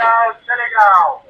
Senegal, Senegal.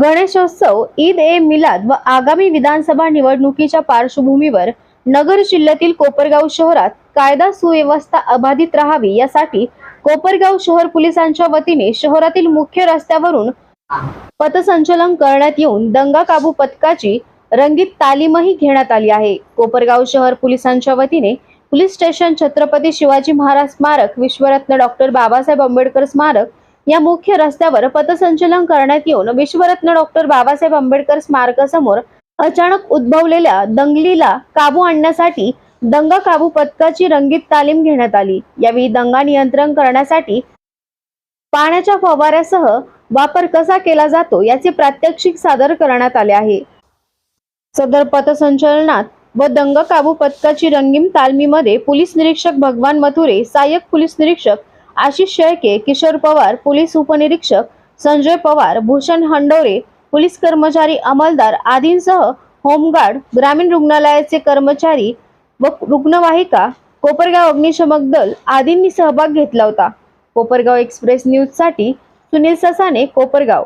Ganeshotsav Eid ए मिलाद व आगामी विधानसभा निवडणुकीच्या पार्श्वभूमीवर नगर जिल्ह्यातील कोपरगाव शहरात कायदा सुव्यवस्था अबाधित राहावी यासाठी कोपरगाव शहर पोलिसांच्या वतीने शहरातील मुख्य रस्त्यावरून पथसंचलन करण्यात येऊन दंगा काबू पथकाची रंगीत तालीमही घेण्यात आली आहे. कोपरगाव शहर पोलिसांच्या वतीने पोलीस स्टेशन छत्रपती शिवाजी महाराज स्मारक विश्वरत्न डॉक्टर बाबासाहेब आंबेडकर स्मारक या मुख्य रस्त्यावर पथसंचलन करण्यात येऊन विश्वरत्न डॉक्टर बाबासाहेब आंबेडकर स्मारकासमोर अचानक उद्भवलेल्या दंगलीला काबू आणण्यासाठी दंगा काबू पथकाची रंगीत तालीम घेण्यात आली. यावेळी दंगा नियंत्रण करण्यासाठी पाण्याच्या फवाऱ्यासह वापर कसा केला जातो याचे प्रात्यक्षिक सादर करण्यात आले आहे. सदर पथसंचलनात व दंग काबू पथकाची रंगीम तालमीमध्ये पोलीस निरीक्षक भगवान मथुरे सहाय्यक पोलीस निरीक्षक आशिष शेळके किशोर पवार पोलीस उपनिरीक्षक संजय पवार भूषण हंडोरे पोलीस कर्मचारी अंमलदार आदींसह होमगार्ड ग्रामीण रुग्णालयाचे कर्मचारी व रुग्णवाहिका कोपरगाव अग्निशमक दल आदींनी सहभाग घेतला होता. कोपरगाव एक्सप्रेस न्यूजसाठी सुनील ससाने कोपरगाव.